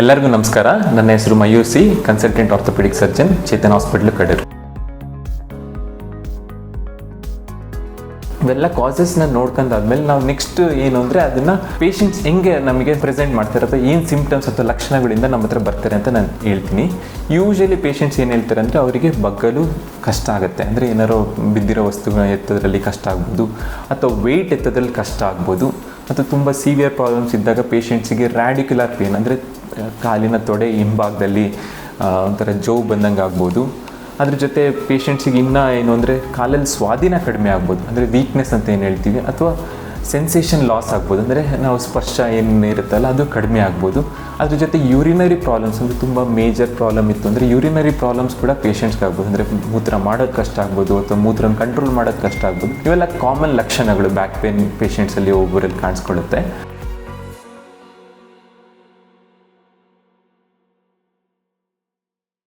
ಎಲ್ಲರಿಗೂ ನಮಸ್ಕಾರ. ನನ್ನ ಹೆಸರು Mayur C consultant orthopaedic surgeon Chetan hospital Kadur. ಇವೆಲ್ಲ ಕಾಸಸ್ನ ನೋಡ್ಕೊಂಡಾದ್ಮೇಲೆ ನಾವು ನೆಕ್ಸ್ಟ್ ಏನು ಅಂದರೆ ಅದನ್ನು ಪೇಷಂಟ್ಸ್ ಹೆಂಗೆ ನಮಗೆ ಪ್ರೆಸೆಂಟ್ ಮಾಡ್ತಾರೆ ಅಥವಾ ಏನು ಸಿಂಪ್ಟಮ್ಸ್ ಅಥವಾ ಲಕ್ಷಣಗಳಿಂದ ನಮ್ಮ ಹತ್ರ ಬರ್ತಾರೆ ಅಂತ ನಾನು ಹೇಳ್ತೀನಿ. ಯೂಶಲಿ ಪೇಷಂಟ್ಸ್ ಏನು ಹೇಳ್ತಾರೆ ಅಂದರೆ ಅವರಿಗೆ ಬಗ್ಗಲು ಕಷ್ಟ ಆಗುತ್ತೆ. ಅಂದರೆ ಏನಾರೋ ಬಿದ್ದಿರೋ ವಸ್ತುಗಳನ್ನ ಎತ್ತೋದ್ರಲ್ಲಿ ಕಷ್ಟ ಆಗ್ಬೋದು, ಅಥವಾ ವೆಯ್ಟ್ ಎತ್ತೋದ್ರಲ್ಲಿ ಕಷ್ಟ ಆಗ್ಬೋದು, ಅಥವಾ ತುಂಬ ಸಿವಿಯರ್ ಪ್ರಾಬ್ಲಮ್ಸ್ ಇದ್ದಾಗ ಪೇಷಂಟ್ಸಿಗೆ ರ್ಯಾಡಿಕ್ಯುಲರ್ ಪೇನ್ ಅಂದರೆ ಕಾಲಿನ ತೊಡೆ ಹಿಂಭಾಗದಲ್ಲಿ ಒಂಥರ ಜೋ ಬಂದಂಗೆ ಆಗ್ಬೋದು. ಅದ್ರ ಜೊತೆ ಪೇಷಂಟ್ಸಿಗೆ ಇನ್ನೂ ಏನು ಅಂದರೆ ಕಾಲಲ್ಲಿ ಸ್ವಾಧೀನ ಕಡಿಮೆ ಆಗ್ಬೋದು. ಅಂದರೆ ವೀಕ್ನೆಸ್ ಅಂತ ಏನು ಹೇಳ್ತೀವಿ? ಅಥವಾ ಸೆನ್ಸೇಷನ್ ಲಾಸ್ ಆಗ್ಬೋದು. ಅಂದರೆ ನಾವು ಸ್ಪರ್ಶ ಏನು ಇರುತ್ತಲ್ಲ ಅದು ಕಡಿಮೆ ಆಗ್ಬೋದು. ಅದ್ರ ಜೊತೆ ಯೂರಿನರಿ ಪ್ರಾಬ್ಲಮ್ಸ್ ಅಂದರೆ ತುಂಬ ಮೇಜರ್ ಪ್ರಾಬ್ಲಮ್ ಇತ್ತು. ಅಂದರೆ ಯೂರಿನರಿ ಪ್ರಾಬ್ಲಮ್ಸ್ ಕೂಡ ಪೇಷಂಟ್ಸ್ಗೆ ಆಗ್ಬೋದು. ಅಂದರೆ ಮೂತ್ರ ಮಾಡೋದು ಕಷ್ಟ ಆಗ್ಬೋದು ಅಥವಾ ಮೂತ್ರನ ಕಂಟ್ರೋಲ್ ಮಾಡೋದು ಕಷ್ಟ ಆಗ್ಬೋದು. ಇವೆಲ್ಲ ಕಾಮನ್ ಲಕ್ಷಣಗಳು ಬ್ಯಾಕ್ ಪೇನ್ ಪೇಷಂಟ್ಸಲ್ಲಿ ಒಬ್ಬರಲ್ಲಿ ಕಾಣಿಸ್ಕೊಳ್ಳುತ್ತೆ.